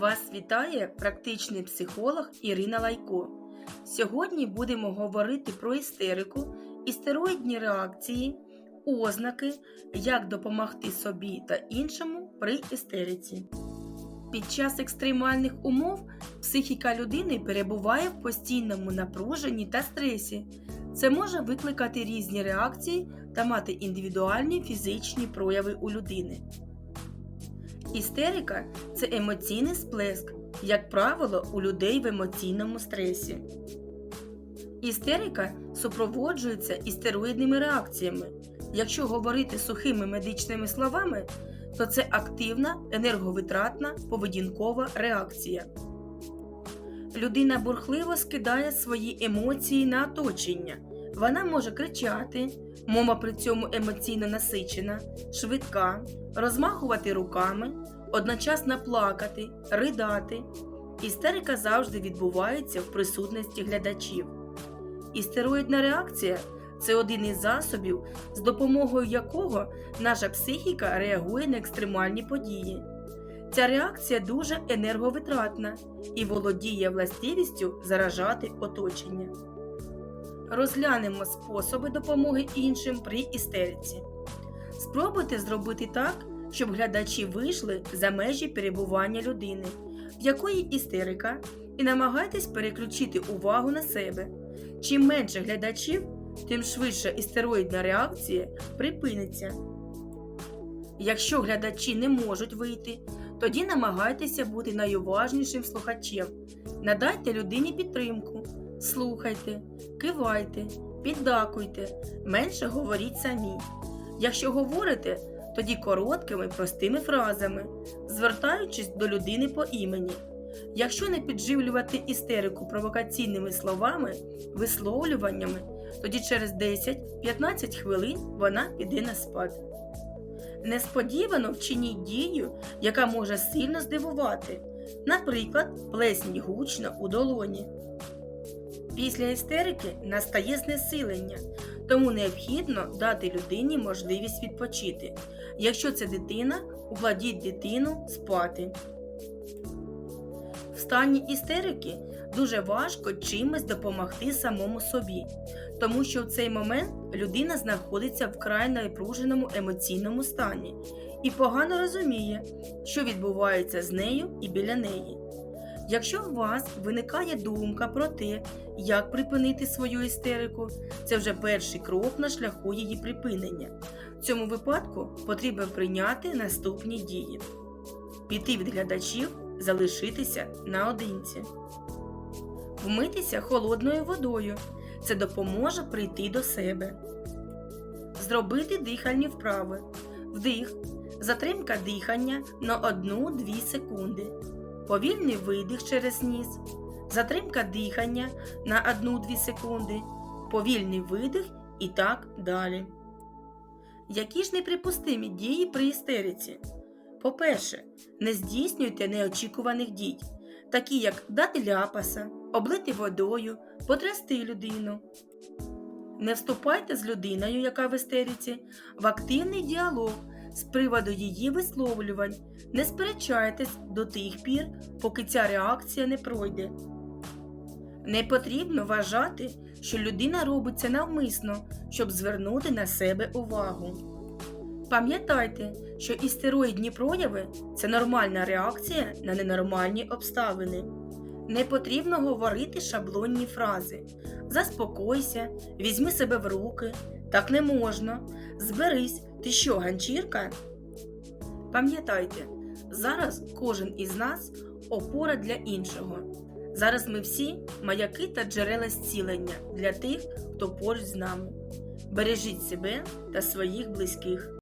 Вас вітає практичний психолог Ірина Лайко. Сьогодні будемо говорити про істерику, істероїдні реакції, ознаки, як допомогти собі та іншому при істериці. Під час екстремальних умов психіка людини перебуває в постійному напруженні та стресі. Це може викликати різні реакції та мати індивідуальні фізичні прояви у людини. Істерика це емоційний сплеск, як правило, у людей в емоційному стресі. Істерика супроводжується істероїдними реакціями. Якщо говорити сухими медичними словами, то це активна енерговитратна поведінкова реакція. Людина бурхливо скидає свої емоції на оточення. Вона може кричати, мова при цьому емоційно насичена, швидка, розмахувати руками, одночасно плакати, ридати. Істерика завжди відбувається в присутності глядачів. Істероїдна реакція це один із засобів, з допомогою якого наша психіка реагує на екстремальні події. Ця реакція дуже енерговитратна і володіє властивістю заражати оточення. Розглянемо способи допомоги іншим при істериці. Спробуйте зробити так, щоб глядачі вийшли за межі перебування людини, в якої істерика, і намагайтесь переключити увагу на себе. Чим менше глядачів, тим швидше істероїдна реакція припиниться. Якщо глядачі не можуть вийти, тоді намагайтеся бути найуважнішим слухачем. Надайте людині підтримку, слухайте, кивайте, піддакуйте, менше говоріть самі. Якщо говорите, тоді короткими простими фразами, звертаючись до людини по імені. Якщо не підживлювати істерику провокаційними словами, висловлюваннями, тоді через 10-15 хвилин вона піде на спад. Несподівано вчиніть дію, яка може сильно здивувати, наприклад, плесніть гучно у долоні. Після істерики настає знесилення, тому необхідно дати людині можливість відпочити. Якщо це дитина, укладіть дитину спати. В стані істерики дуже важко чимось допомогти самому собі, тому що в цей момент людина знаходиться в край напруженому емоційному стані і погано розуміє, що відбувається з нею і біля неї. Якщо у вас виникає думка про те, як припинити свою істерику, це вже перший крок на шляху її припинення. В цьому випадку потрібно прийняти наступні дії: піти від глядачів, залишитися наодинці, вмитися холодною водою. Це допоможе прийти до себе, зробити дихальні вправи, вдих, затримка дихання на 1-2 секунди повільний видих через ніс, затримка дихання на 1-2 секунди, повільний видих і так далі. Які ж неприпустимі дії при істериці? По-перше, не здійснюйте неочікуваних дій, такі як дати ляпаса, облити водою, потрясти людину. Не вступайте з людиною, яка в істериці, в активний діалог з приводу її висловлювань, не сперечайтесь до тих пір, поки ця реакція не пройде. Не потрібно вважати, що людина робиться навмисно, щоб звернути на себе увагу. Пам'ятайте, що істероїдні прояви це нормальна реакція на ненормальні обставини. Не потрібно говорити шаблонні фрази. Заспокойся, візьми себе в руки, так не можна. Зберись, ти що, ганчірка? Пам'ятайте, зараз кожен із нас опора для іншого. Зараз ми всі маяки та джерела зцілення для тих, хто поруч з нами. Бережіть себе та своїх близьких.